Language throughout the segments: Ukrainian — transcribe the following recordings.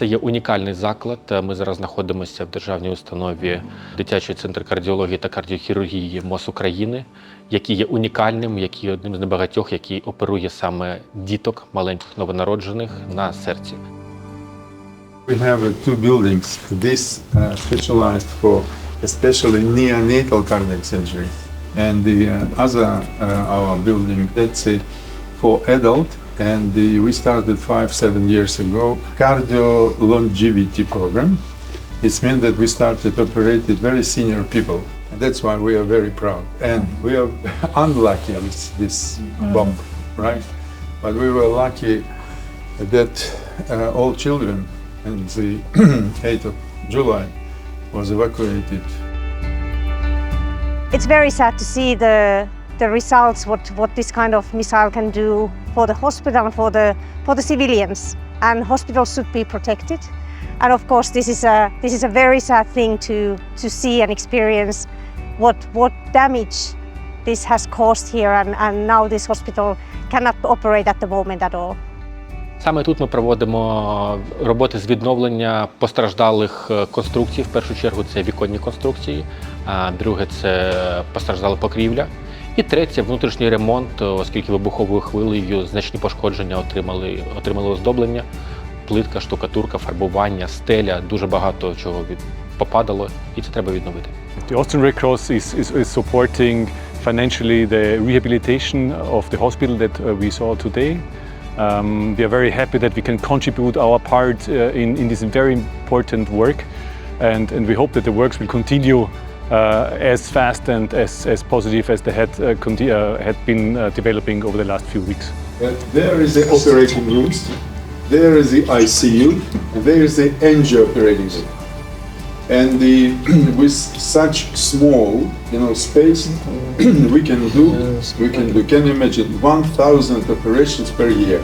Це є унікальний заклад. Ми зараз знаходимося в державній установі дитячий центр кардіології та кардіохірургії МОЗ України, який є унікальним, який є одним з небагатьох, який оперує саме діток маленьких новонароджених на серці. We have uh, two buildings. This uh, specialized for especially neonatal cardiac surgery, and the uh, other our building that's for adult. And the, we started five seven years ago cardio longevity program. It means that we started operated very senior people. That's why we are very proud. And we are unlucky with this bomb, right? But we were lucky that uh, all children and the 8th of July was evacuated. It's very sad to see the the results what what this kind of missile can do for the hospital for the for the civilians and hospitals should be protected and of course this is a this is a very sad thing to to see and experience what what damage this has caused here and, and now this hospital cannot operate at the moment at all. Саме тут ми проводимо роботи з відновлення постраждалих е, конструкцій. В першу чергу це віконні конструкції, а друге це постраждала покрівля. І третє внутрішній ремонт, оскільки вибуховою хвилею значні пошкодження отримали, отримали оздоблення, плитка, штукатурка, фарбування, стеля, дуже багато чого від попадало, і це треба відновити. The Austrian Red Cross is, is, is supporting financially the rehabilitation of the hospital that uh, we saw today. Um, we are very happy that we can contribute our part uh, in, in this very important work, and, and we hope that the works will continue uh, as fast and as, as positive as they had, uh, uh, had been uh, developing over the last few weeks. Uh, there is the operating rooms, there is the ICU, and there is the angio operating room. And the, with such small, you know, space, we can do, we can do. Can imagine 1,000 operations per year?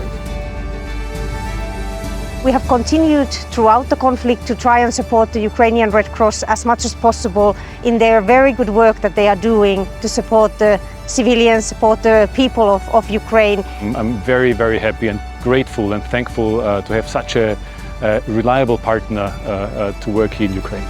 We have continued throughout the conflict to try and support the Ukrainian Red Cross as much as possible in their very good work that they are doing to support the civilians, support the people of, of Ukraine. I'm- very, very happy and grateful and thankful uh, to have such a, a reliable partner uh, uh, to work here in Ukraine.